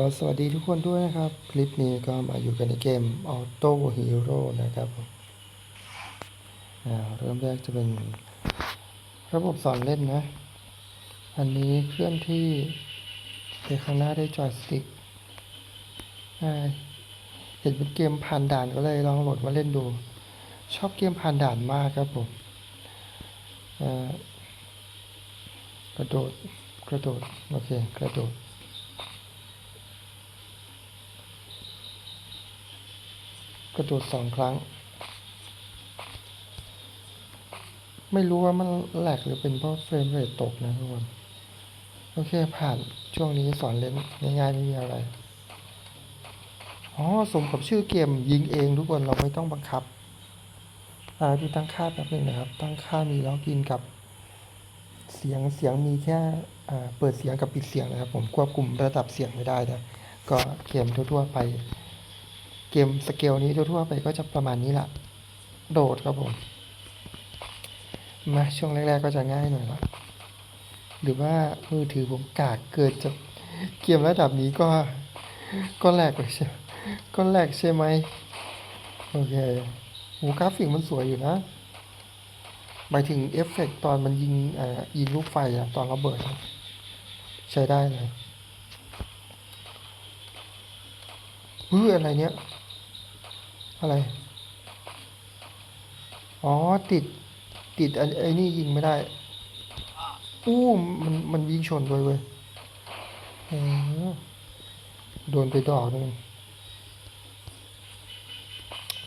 ก็สวัสดีทุกคนด้วยนะครับ คลิปนี้ก็มาอยู่กันในเกม Auto Hero นะครับเริ่มแรกจะเป็นระบบสอนเล่นนะ อันนี้เคลื่อนที่ไปข้างหน้าได้จอยสติ๊กเห็นเป็นเกมผ่านด่านก็เลยลองโหลดมาเล่นดู ชอบเกมผ่านด่านมากครับผมกระโดด กระโดด โอเค กระโดด กระโดดสองครั้ง ไม่รู้ว่ามันแหลกหรือเป็นเพราะเฟรมเรทตกนะทุกคน โอเคผ่านช่วงนี้สอนเล่นง่ายๆไม่มีอะไร อ๋อสมกับชื่อเกมยิงเองทุกคนเราไม่ต้องบังคับอ่าดูตั้งค่าแป๊บนึงนะครับ ตั้งค่ามีล็อกอินกับ เสียงเสียงมีแค่อ่าเปิดเสียงกับปิดเสียงนะครับ ผมควบคุมระดับเสียงไม่ได้นะก็เกมทั่วๆไป เกมสเกลนี้ทั่วๆไปก็จะประมาณนี้แหละโดดครับผมมาช่วงแรก ๆ ก็จะง่ายหน่อยละหรือว่ามือถือผมกากเกิดจากเกมระดับนี้ก็ก็แหลกเลยใช่ก็แหลกใช่ไหมโอเคโหกราฟิกมันสวยอยู่นะหมายถึงเอฟเฟกต์ตอนมันยิงอ่ายิงลูกไฟอะตอนระเบิด ใช้ได้เลยเฮ้ยอะไรเนี้ย อะไร อ๋อติดติดไอ้นี่ยิงไม่ได้ อู้มันมันวิ่งชนด้วยเว้ยโอ้โดนไปดอกนึง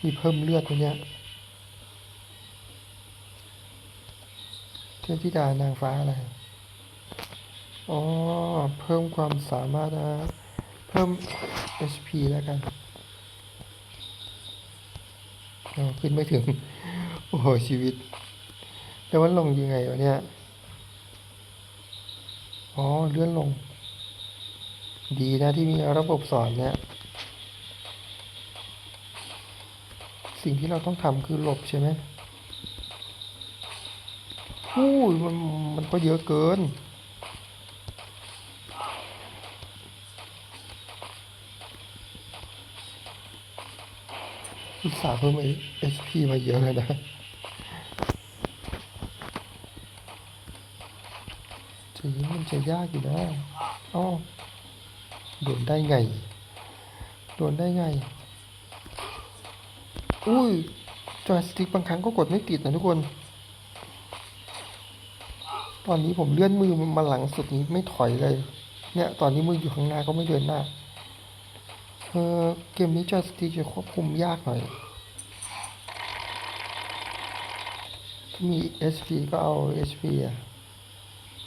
มีเพิ่มเลือดตัวเนี้ยเทพธิดานางฟ้าอะไร อ๋อ เพิ่มความสามารถนะ เพิ่ม HP แล้วกัน เอา ขึ้นไม่ถึง โอ้โหชีวิต แล้วมันลงยังไงวะเนี่ย อ๋อเลื่อนลง ดีนะที่มีระบบสอนเนี่ย สิ่งที่เราต้องทำคือหลบใช่ไหมอู้มันมันก็เยอะเกิน อุตส่าห์เพิ่ม HP มาเยอะเลยนะทีนี้มันจะยากอยู่นะอ้อโดนได้ไง โดนได้ไง อุ้ย จอยสติ๊กบางครั้งก็กดไม่ติดนะทุกคน ตอนนี้ผมเลื่อนมือมาหลังสุดนี้ไม่ถอยเลย เนี่ย ตอนนี้มืออยู่ข้างหน้าก็ไม่เดินหน้า เออเกมนี้จอยสติจะควบคุมยากหน่อยมี HP ก็เอา HP อะ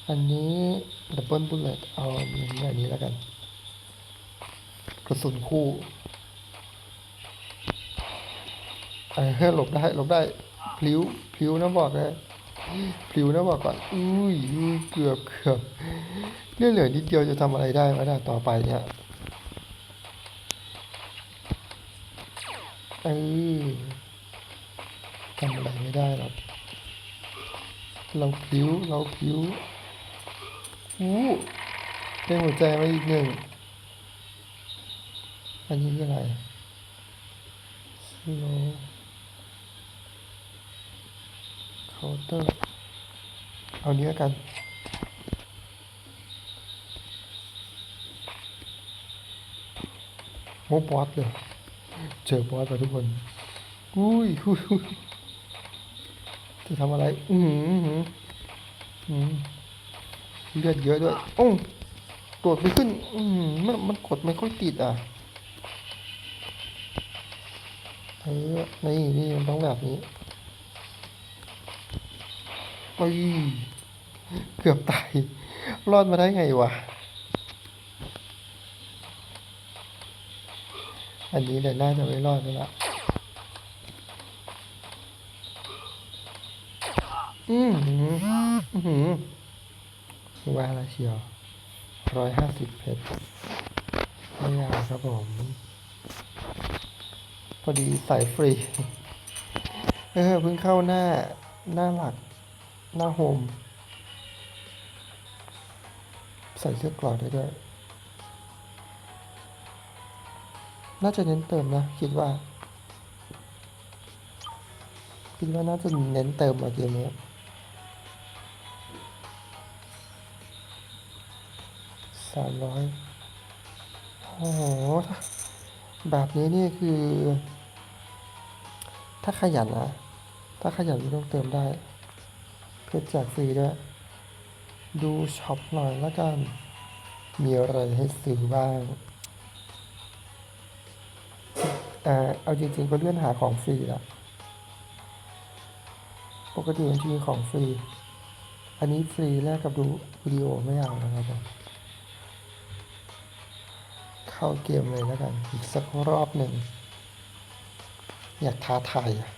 อันนี้ดับเบิลบุลเลตเอาอย่างนี้แล้วกัน กระสุนคู่เออหลบได้หลบได้พลิ้วพลิ้วนะบอกเลยพลิ้วนะบอกก่อนอุ้ยอุ้ยเกือบเกือบเลือดเหลือนิดเดียวจะทำอะไรได้ไหมนะต่อไปเนี่ย เออทำอะไรไม่ได้หรอกเราพลิ้วเราพลิ้วอู้ได้หัวใจมาอีกหนึ่ง อันนี้คืออะไรสโลเคาน์เตอร์ เอานี้แล้วกันโมบอสเลย เจอบอสไปทุกคน อุ้ยอุ้ยจะทำอะไร อือหืออื้อหืออือเลือดเยอะด้วยโอ้ตรวจไม่ขึ้น อืมมันมันกดไม่ค่อยติดอะ เออ นี่นี่มันต้องแบบนี้ไปเกือบตาย รอดมาได้ไงวะ อันนี้เดี๋ยวน่าจะไม่รอดแล้วล่ะอืมอืมอืมว่าละเชียวร้อยห้าสิบเพชรไม่ยากครับผม พอดีใส่ฟรี เออเพิ่งเข้าหน้าหน้าหลัก หน้าโฮม ใส่เสื้อกรอดได้ด้วย น่าจะเน้นเติมนะ คิดว่า คิดว่าน่าจะเน้นเติมอะเกมนี้สามร้อยโอ้โห แบบนี้นี่คือ ถ้าขยันนะ ถ้าขยันไม่ต้องเติมได้ เพื่อแจกฟรีด้วย ดูช็อปหน่อยแล้วกัน มีอะไรให้ซื้อบ้าง เอ่อเอาจริงๆก็เลื่อนหาของฟรีละปกติมันจะมีของฟรี อันนี้ฟรีแลกกับดูวิดีโอไม่เอานะครับผมเข้าเกมเลยแล้วกันอีกสักรอบหนึ่ง อยากท้าทายอะ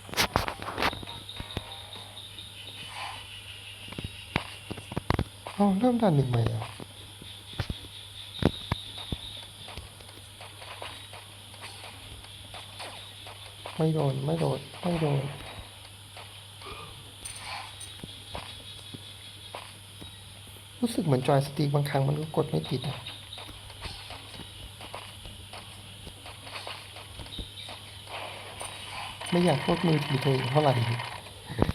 เอเริ่มด่านหนึ่งใหม่อะ ไม่โดน ไม่โดน ไม่โดน รู้สึกเหมือนจอยสติกบางครั้งมันก็กดไม่ติดอะไม่อยากโทษมือถือตัวเองเท่าไหร่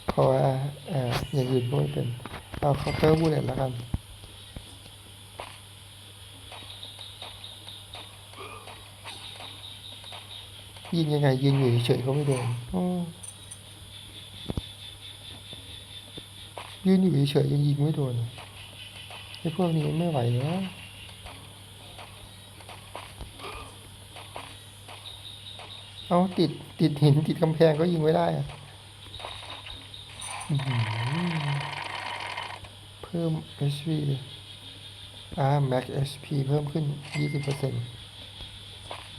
เพราะว่าเอ่ออย่างอื่นก็ไม่เป็น เอาเคาน์เตอร์บูเลตแล้วกัน ยิงยังไงยิงอยู่เฉยๆก็ไม่โดนอ้อยืนอยู่เฉยๆยังยิงไม่โดนไอ้พวกนี้ไม่ไหวแล้วเอาติดติดหินติดกำแพงก็ยิงไม่ได้อะอื้อหือเพิ่ม HP อ่า Max HP เพิ่มขึ้น 20%น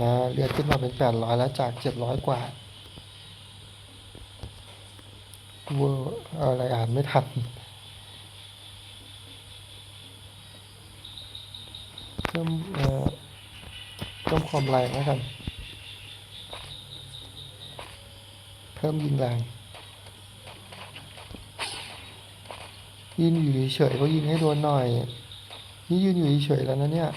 ะเลือดขึ้นมาเป็น 800 แล้วจาก 700 กว่าเวอร์อะไรอ่านไม่ทันเพิ่มเอ่อเพิ่มความแรงแล้วกัน เพิ่มยิงแรงยืนอยู่เฉยก็ยิงให้โดนหน่อย นี่ยืนอยู่เฉยแล้วนะเนี่ย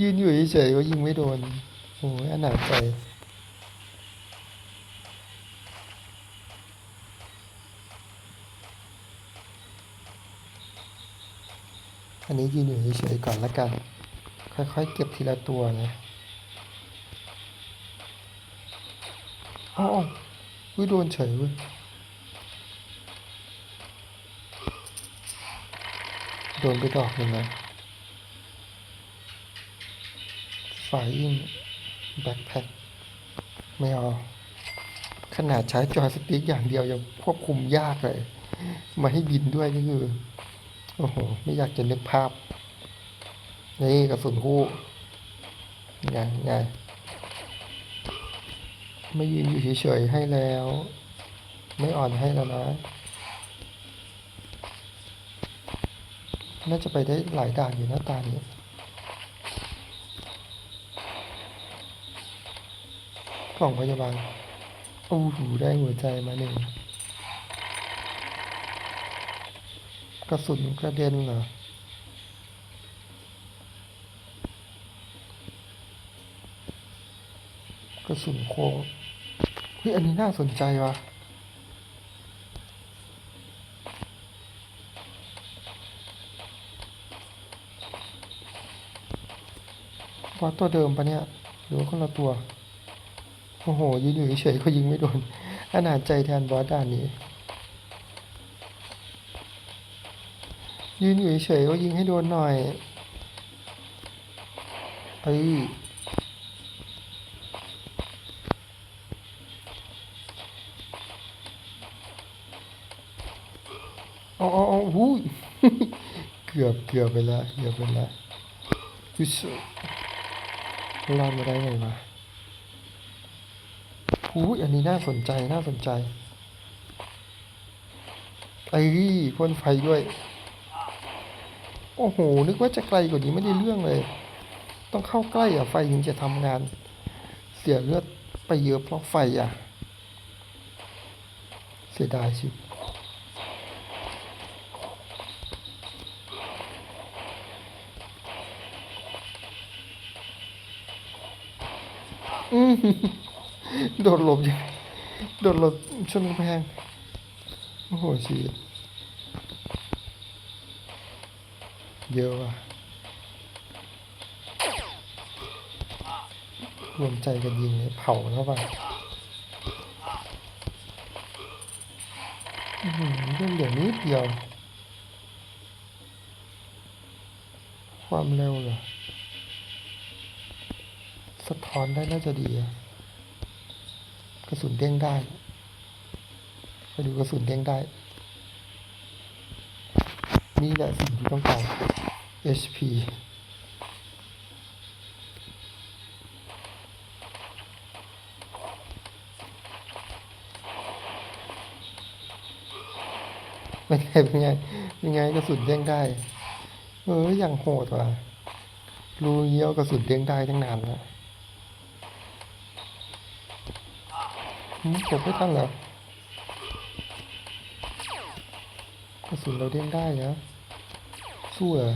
ยืนอยู่เฉยๆก็ยิงไม่โดน โอ้ยอนาจใจอันนี้ยืนอยู่เฉยๆก่อนละกัน ค่อยๆ เก็บทีละตัวนะอ้าววิโดนเฉยเว้ยโดนไปดอกหนึ่งนะ ฝ่ายยิงแบ็คแพ็คไม่เอา ขนาดใช้จอยสติ๊กอย่างเดียวยังควบคุมยากเลย มาให้บินด้วยนี่คือ โอ้โห ไม่อยากจะนึกภาพ นี่กระสุนคู่ไงไงไม่ยืนอยู่เฉยๆให้แล้ว ไม่อ่อนให้แล้วนะ น่าจะไปได้หลายด่านอยู่หน้าตานี้ ล่องพยาบาลโอ้โหได้หัวใจมาหนึ่งกระสุนกระเด็นเหรอกระสุนโค้งเฮ้ยอันนี้น่าสนใจว่ะบอสตัวเดิมปะเนี่ย หรือว่าคนละตัว โอ้โหยืนอยู่เฉยๆก็ยิงไม่โดนอนาจใจแทนบอสด่านนี้ยืนอยู่เฉยๆก็ยิงให้โดนหน่อยเอ้ยเอาเอาเอาหูยเกือบเกือบไปละเกือบไปละยุสรอดมาได้ไงวะ อู้อันนี้น่าสนใจน่าสนใจ ไอ้พ่นไฟด้วย โอ้โห นึกว่าจะไกลกว่านี้ไม่ได้เรื่องเลย ต้องเข้าใกล้อะไฟถึงจะทำงาน เสียเลือดไปเยอะเพราะไฟอะ เสียดายชิบอืม โดดหลบยู่โดดหลบชนกำแพงโอ้โหชีวิตเยอะว่ะรวมใจกันยิงเลยเผาเข้าไปอื้อหือเรื่องเดี๋ยวนี้เดียว ความเร็วเหรอสะท้อนได้น่าจะดีอะ ระสุนเด้งได้ไปดูกระสุนเด้งได้ นี่แหละสิ่งที่ต้องการ HP เป็นไงเป็นไงเป็นไงกระสุนเด้งได้ เอออย่างโหดว่ะรู้เยี่ยวกระสุนเด้งได้ตั้งนานแล้วหืม จบไม่ทันเหรอกระสุนเราเด้งได้นะสู้เหรอ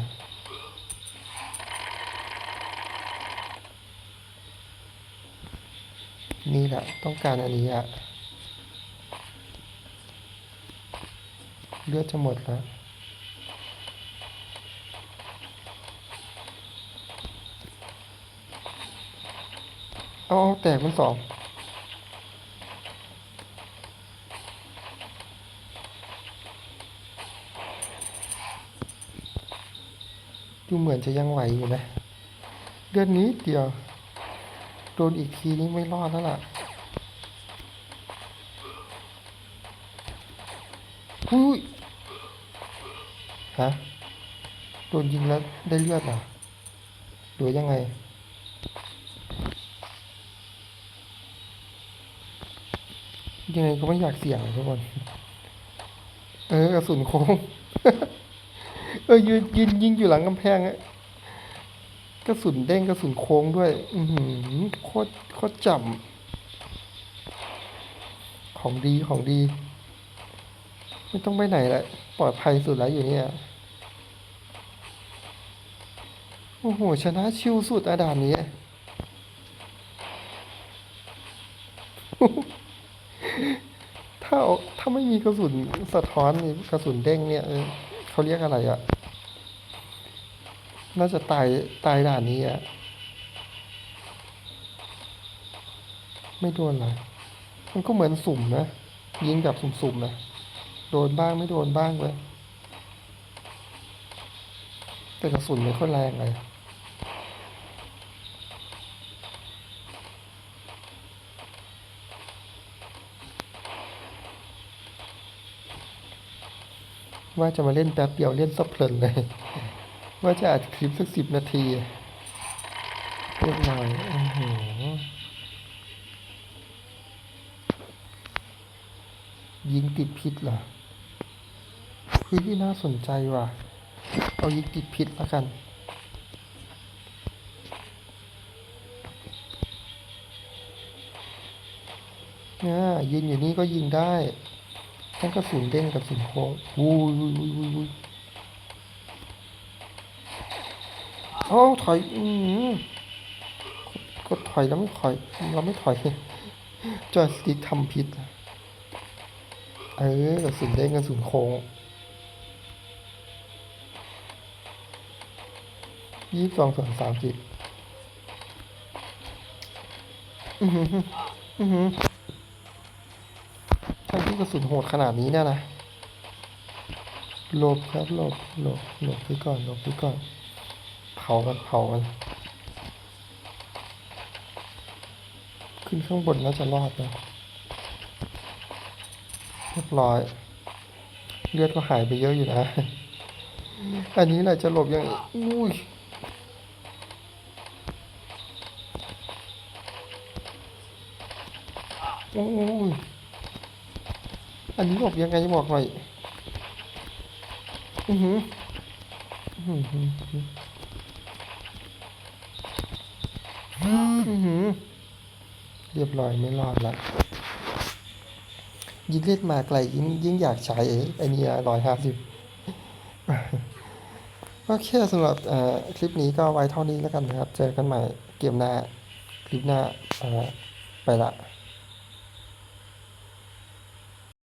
นี่แหละต้องการอันนี้อะเลือดจะหมดแล้วเอาเอาแตกมันสอง ดูเหมือนจะยังไหวอยู่นะเดือนนี้เดียว โดนอีกทีนี้ไม่รอดแล้วล่ะอุ้ยฮะโดนยิงแล้วได้เลือดเหรอหรือยังไง ยังไงก็ไม่อยากเสี่ยงทุกคน เออกระสุนโค้ง เออยืนยืนยิงอยู่หลังกำแพงอะกระสุนเด้งกระสุนโค้งด้วย อือหือโคตรโคตรจำของดีของดี ไม่ต้องไปไหนละปลอดภัยสุดแล้วอยู่เนี่ยโอ้โห ชนะชิวสุดอาดานนี้ถ้าถ้าไม่มีกระสุนสะท้อนนี่กระสุนเด้งเนี่ยเออเขาเรียกอะไรอะ่ะ น่าจะตายตายด่านนี้อะ่ะไม่โดนเลยมันก็เหมือนสุ่มนะ ยิงแบบสุ่มๆนะ โดนบ้างไม่โดนบ้างเลย แต่กระสุนไม่ค่อยแรงเลยว่าจะมาเล่นแป๊บเดียวเล่นสับเพลินเลย ว่าจะอัดคลิปสักสิบนาทีเรียบร้อยโอ้โหยิงติดพิษเหรอเฮ้ยน่าสนใจว่ะ เอายิงติดพิษแล้วกันเนี่ยยืนอยู่นี่ก็ยิงได้ทั้งกระสุนเด้งกระสุนโค้งวู้ยวู้ยวู้ยวู้ยวู้ย โอ้ถอยอืมก็ถอยแล้วไม่ถอย เราไม่ถอยจอยสติ๊กทำผิด เออกระสุนเด้งกระสุนโค้งยี่สิบสองส่วนสามสิบอือหืออือหือทั้งที่กระสุนโหดขนาดนี้เนี่ยนะหลบครับหลบหลบหลบไปก่อนหลบไปก่อนากันเผากัน ขึ้นข้างบนน่าจะรอดนะเรียบร้อย เลือดก็หายไปเยอะอยู่นะ อันนี้แหละจะหลบยังอุ้ยโอ้ยอันนี้หลบยังไงบอกหน่อยอือหืออื้อหืออื้อหือ เรียบร้อยไม่รอดละยิ่งเล่นมาไกลยิ่งยิ่งอยากใช้ไอ้นี่ร้อยห้าสิบโอเคสำหรับคลิปนี้ก็ไว้เท่านี้แล้วกันนะครับ เจอกันใหม่เกมหน้า คลิปหน้าไปละ